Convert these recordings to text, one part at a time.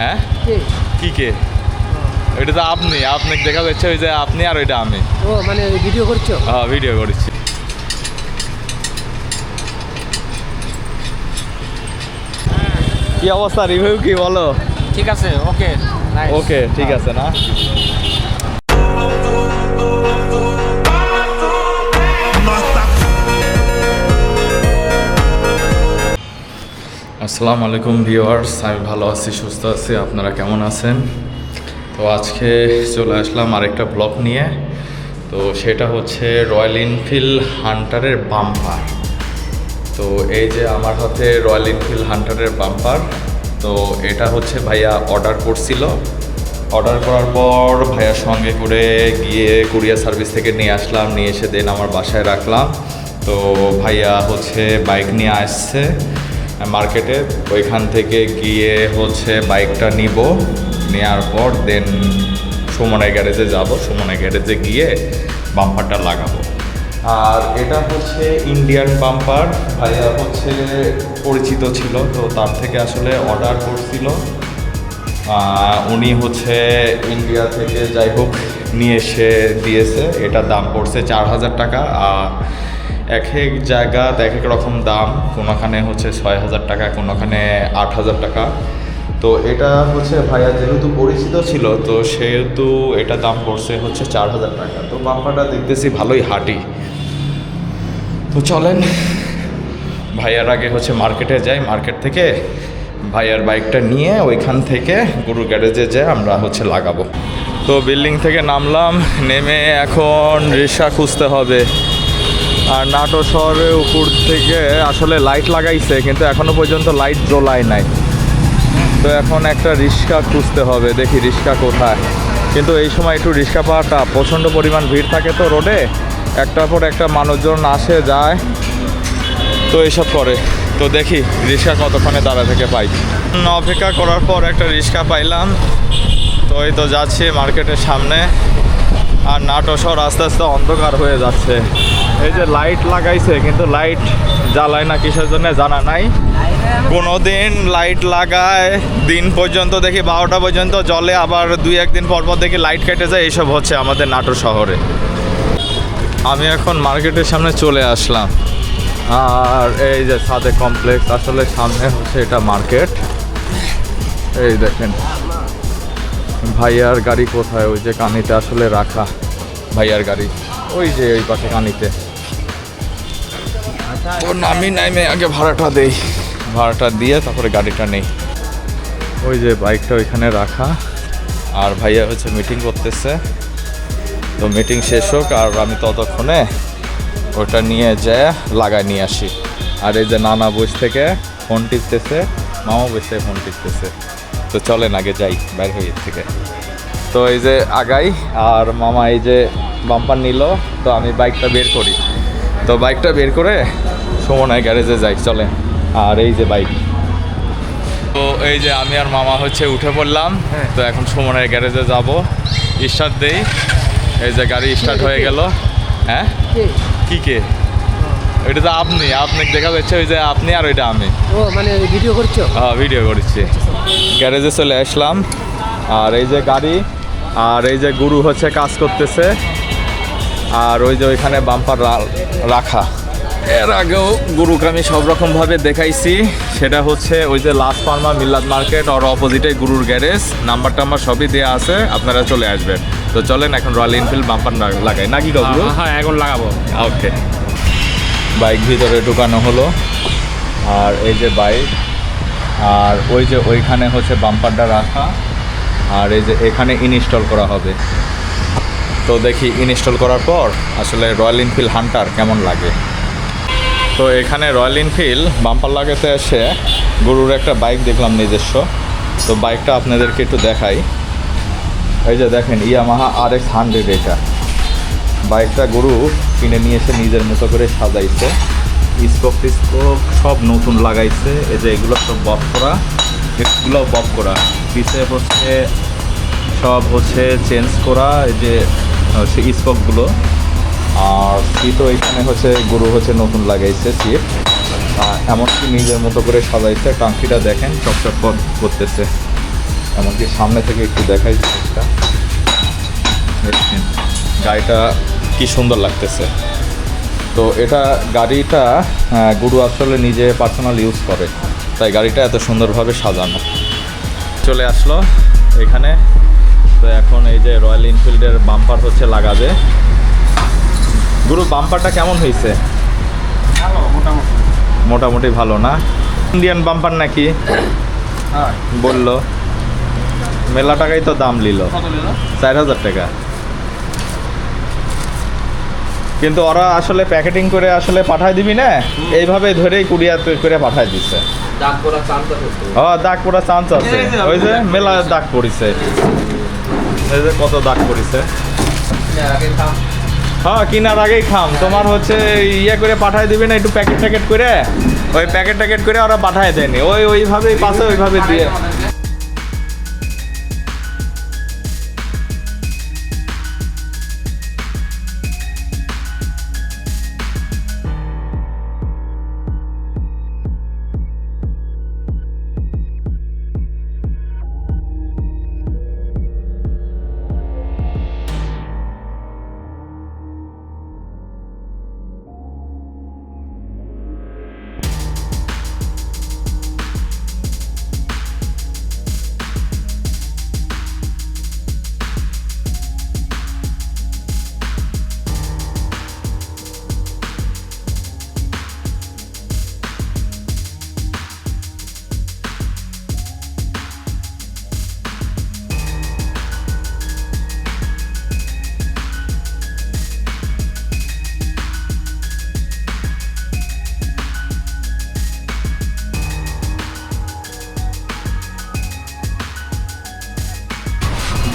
হ্যাঁ? কি? কে ওইটা তো আপনি আপনাকে দেখা যাচ্ছে ওই যে আপনি আর ওইটা আমি। ও মানে ভিডিও করছ? হ্যাঁ ভিডিও করেছি। কি অবস্থা রিভিউ কি বলো? ঠিক আছে ওকে ওকে ঠিক আছে না? আসসালামু আলাইকুম ভিউয়ার্স, আমি ভালো আছি, সুস্থ আছি, আপনারা কেমন আছেন? তো আজকে চলে আসলাম আরেকটা ব্লগ নিয়ে। তো সেটা হচ্ছে রয়্যাল এনফিল্ড হান্টারের বাম্পার। তো এই যে আমার হাতে রয়্যাল এনফিল্ড হান্টারের বাম্পার, তো এটা হচ্ছে ভাইয়া অর্ডার করছিল। অর্ডার করার পর ভাইয়ার সঙ্গে করে গিয়ে কুরিয়ার সার্ভিস থেকে নিয়ে আসলাম, নিয়ে এসে দেন আমার বাসায় রাখলাম। তো ভাইয়া হচ্ছে বাইক নিয়ে আসছে। মার্কেটে ওইখান থেকে গিয়ে হচ্ছে বাইকটা নিব। নেওয়ার পর দেন সুমনের গ্যারেজে যাব। সুমনের গ্যারেজে গিয়ে বাম্পারটা লাগাবো। আর এটা হচ্ছে ইন্ডিয়ান বাম্পার ভাইয়া হচ্ছে পরিচিত ছিল, তো তার থেকে আসলে অর্ডার করছিল। উনি হচ্ছে ইন্ডিয়া থেকে যাই হোক নিয়ে এসে দিয়েছে। এটা দাম পড়ছে চার হাজার টাকা। আর এক এক জায়গা এক এক রকম দাম। কোনোখানে হচ্ছে ছয় হাজার টাকা, কোনোখানে আট হাজার টাকা। তো এটা হচ্ছে ভাইয়া যেহেতু পরিচিত ছিল, তো সেহেতু এটা দাম পড়ছে হচ্ছে চার হাজার টাকা। তো বাম্পারটা দেখতেছি ভালোই হাঁটি। তো চলেন, ভাইয়ার আগে হচ্ছে মার্কেটে যাই। মার্কেট থেকে ভাইয়ার বাইকটা নিয়ে ওইখান থেকে গুরু গ্যারেজে যাই আমরা হচ্ছে লাগাবো। তো বিল্ডিং থেকে নামলাম, নেমে এখন রিক্সা খুঁজতে হবে। আর নাটো শহরের উপর থেকে আসলে লাইট লাগাইছে, কিন্তু এখনও পর্যন্ত লাইট জ্বলায় নাই। তো এখন একটা রিক্সা খুঁজতে হবে, দেখি রিক্সা কোথায়। কিন্তু এই সময় একটু রিক্সা পাওয়াটা প্রচণ্ড পরিমাণ ভিড় থাকে তো রোডে। একটার পর একটা মানুষজন আসে, যায়, তো এইসব করে। তো দেখি রিক্সা কতক্ষণে দাঁড়া থেকে পাই। অপেক্ষা করার পর একটা রিক্সা পাইলাম। তো এই তো যাচ্ছি মার্কেটের সামনে। আর নাটো শহর আস্তে আস্তে অন্ধকার হয়ে যাচ্ছে। এই যে লাইট লাগাইছে, কিন্তু লাইট জ্বালায় না কিসের জন্য জানা নাই। কোনো দিন লাইট লাগায়, দিন পর্যন্ত দেখি বারোটা পর্যন্ত জলে আবার দুই একদিন পর পর দেখি লাইট কেটে যায়, এইসব হচ্ছে আমাদের নাটোর শহরে। আমি এখন মার্কেটের সামনে চলে আসলাম। আর এই যে সাদে কমপ্লেক্স আসলে সামনে হচ্ছে এটা মার্কেট এই দেখেন ভাইয়ার গাড়ি কোথায়? ওই যে কানিতে আসলে রাখা ভাইয়ার গাড়ি। ওই যে ওই পাশে কানিতে। ও নামি নামে আগে ভাড়াটা দেই। ভাড়াটা দিয়ে তারপরে গাড়িটা নেই। ওই যে বাইকটা ওইখানে রাখা। আর ভাইয়া হচ্ছে মিটিং করতেছে। তো মিটিং শেষ হোক আর আমি ততক্ষণে ওটা নিয়ে যেয়ে লাগাই নিয়ে আসি। আর এই যে নানা বস থেকে ফোন টিপতেছে মামা বসে ফোন টিপতেছে। তো চলেন আগে যাই বাইর হয়ে থেকে। তো এই যে আগাই আর মামা এই যে বাম্পার নিল তো আমি বাইকটা বের করি। তো বাইকটা বের করে সুমনায় গ্যারেজে যাই চলেন। আর এই যে বাইক তো এই যে আমি আর মামা হচ্ছে উঠে পড়লাম হ্যাঁ। তো এখন সুমনের গ্যারেজে যাব। স্টার্ট দেই এই যে গাড়ি স্টার্ট হয়ে গেল। হ্যাঁ? কে? কি কে? ওইটা তো আপনি আপনাকে দেখা যাচ্ছে ওই যে আপনি আর ওইটা আমি। ও মানে ভিডিও করছ? হ্যাঁ ভিডিও করেছি। গ্যারেজে চলে আসলাম। আর এই যে গাড়ি আর এই যে গুরু হচ্ছে কাজ করতেছে। আর ওই যে ওইখানে বাম্পার রাখা। এর আগেও গুরুকে আমি সব রকমভাবে দেখাইছি। সেটা হচ্ছে ওই যে লাস্ট ফার্মা মিল্লাদ মার্কেট আর অপোজিটে গুরুর গ্যারেজ। নাম্বার টাম্বার সবই দেওয়া আছে আপনারা চলে আসবেন। তো চলেন এখন রয়্যাল এনফিল্ড বাম্পার লাগাই। নাকি গুরু? হ্যাঁ এখন লাগাবো। ওকে বাইক ভিতরে ঢুকানো হলো। আর এই যে বাইক, আর ওই যে ওইখানে হচ্ছে বাম্পারটা রাখা, আর এই যে এখানে ইনস্টল করা হবে। তো দেখি ইনস্টল করার পর আসলে রয়্যাল এনফিল্ড হান্টার কেমন লাগে। তো এখানে রয়্যাল এনফিল্ড বাম্পার লাগাতে এসে গরুর একটা বাইক দেখলাম নিজস্ব। তো বাইকটা আপনাদেরকে একটু দেখাই। এই যে দেখেন, ইয়ামাহা আর এক্স হান্ড্রেড এটা। বাইকটা গরু কিনে নিয়ে এসে নিজের মতো করে সাজাইছে। স্কোপ টিস্কোপ সব নতুন লাগাইছে। এই যে এগুলো সব বফ করা, এগুলো বফ করা। পিছে হচ্ছে, সব হচ্ছে চেঞ্জ করা, এই যে, হচ্ছে স্কোপগুলো। আর সিটও এখানে হচ্ছে গরু হচ্ছে নতুন লাগাইছে সিট এমনকি নিজের মতো করে সাজাইছে, টাঙ্কিটা দেখেন চকচক কর- করতেছে। এমনকি সামনে থেকে একটু দেখাই জিনিসটা। গাড়িটা কি সুন্দর লাগতেছে। তো এটা গাড়িটা গুরু আসলে নিজে পার্সোনাল ইউজ করে। তাই গাড়িটা এত সুন্দরভাবে সাজানো। চলে আসলো এখানে। তো এখন এই যে রয়্যাল এনফিল্ডের বাম্পার হচ্ছে লাগাবে। গুরু বাম্পারটা কেমন হয়েছে? মোটামুটি। ভালো না? ইন্ডিয়ান বাম্পার নাকি? হ্যাঁ। বলল। মেলা টাকাই তো দাম নিল চার হাজার টাকা। কিন্তু ওরা আসলে প্যাকেটিং করে আসলে পাঠায় দিবি না? এইভাবে ধরেই কুরিয়ার করে পাঠায় দিচ্ছে। ও দাগ পড়ার চান্স আছে। ওই যে মেলা দাগ পড়িছে। এই যে কত দাগ পড়িছে। হ্যাঁ কেনার আগেই খাম তোমার হচ্ছে ইয়ে করে পাঠায় দিবি না একটু প্যাকেট ট্যাকেট করে? ওই প্যাকেট ট্যাকেট করে ওরা পাঠায় দেয়নি। ওই ওইভাবেই পাশে ওইভাবে দিয়ে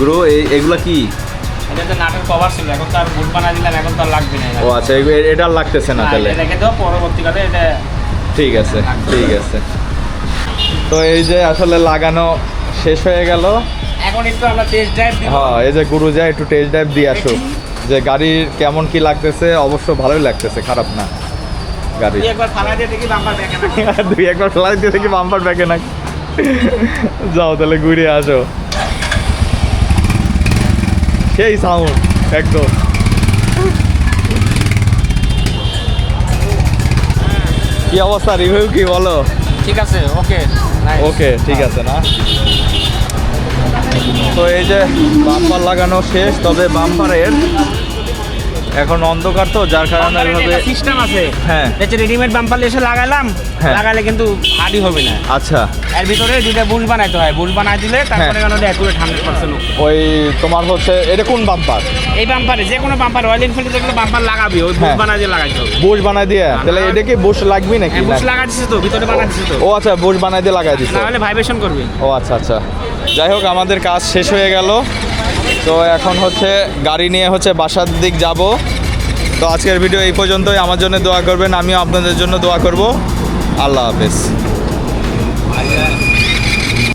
গ্রো এগুলা কি? এটা যে নাটের কভার ছিল এখন তো আর বুট বানা দিলাম এখন তো আর লাগবে না ও আচ্ছা এটা লাগতেছে না তাহলে। রেখে দাও পরবর্তীকালে এটা ঠিক আছে ঠিক আছে। তো এই যে আসলে লাগানো শেষ হয়ে গেল। এখন একটু আমরা টেস্ট ড্রাইভ দিব। হ্যাঁ এই যে গুরু যায় একটু টেস্ট ড্রাইভ দিয়ে আসো। যে গাড়ির কেমন কি লাগতেছে অবশ্য ভালোই লাগতেছে খারাপ না গাড়ি। একবার দিয়ে দেখি বাম্পার দুই একবার ফ্লাই দিয়ে দেখি বাম্পার ব্যাকে না যাও তাহলে ঘুরে আসো। সেই সাউন্ড একদম। কি অবস্থা রিভিউ কি বলো? ঠিক আছে ওকে ওকে ঠিক আছে না? তো এই যে বাম্পার লাগানো শেষ তবে বাম্পারের এখন অন্ধকার তো যার কারণে এইভাবে সিস্টেম আছে। হ্যাঁ। হচ্ছে রেডিমেড বাম্পার এসে লাগালাম হ্যাঁ। লাগালে কিন্তু হার্ডই হবে না। আচ্ছা। এর ভিতরে দুইটা বুশ বানাইতে হয় বুশ বানাই দিলে তারপরে কেন অ্যাকুরেট হান্ড্রেড পার্সেন্ট ওই তোমার হচ্ছে এটা কোন বাম্পার এই বাম্পারে যে কোনো বাম্পার রয়্যাল এনফিল্ডে যেগুলো বাম্পার লাগাবি ওই বুশ হ্যাঁ। বানাই দিয়ে লাগাইতে হবে। বুশ বানাই দিয়ে? তাহলে এটা কি বুশ লাগবে নাকি? হ্যাঁ না? বুশ লাগা দিছে তো ভিতরে বানা দিছে তো। ও আচ্ছা বুশ বানাই দিয়ে লাগাই দিচ্ছে না হলে ভাইব্রেশন করবে। ও আচ্ছা আচ্ছা। যাই হোক আমাদের কাজ শেষ হয়ে গেল। তো এখন হচ্ছে গাড়ি নিয়ে হচ্ছে বাসার দিক যাব। তো আজকের ভিডিও এই পর্যন্তই। আমার জন্য দোয়া করবেন, আমিও আপনাদের জন্য দোয়া করব। আল্লাহ হাফেজ।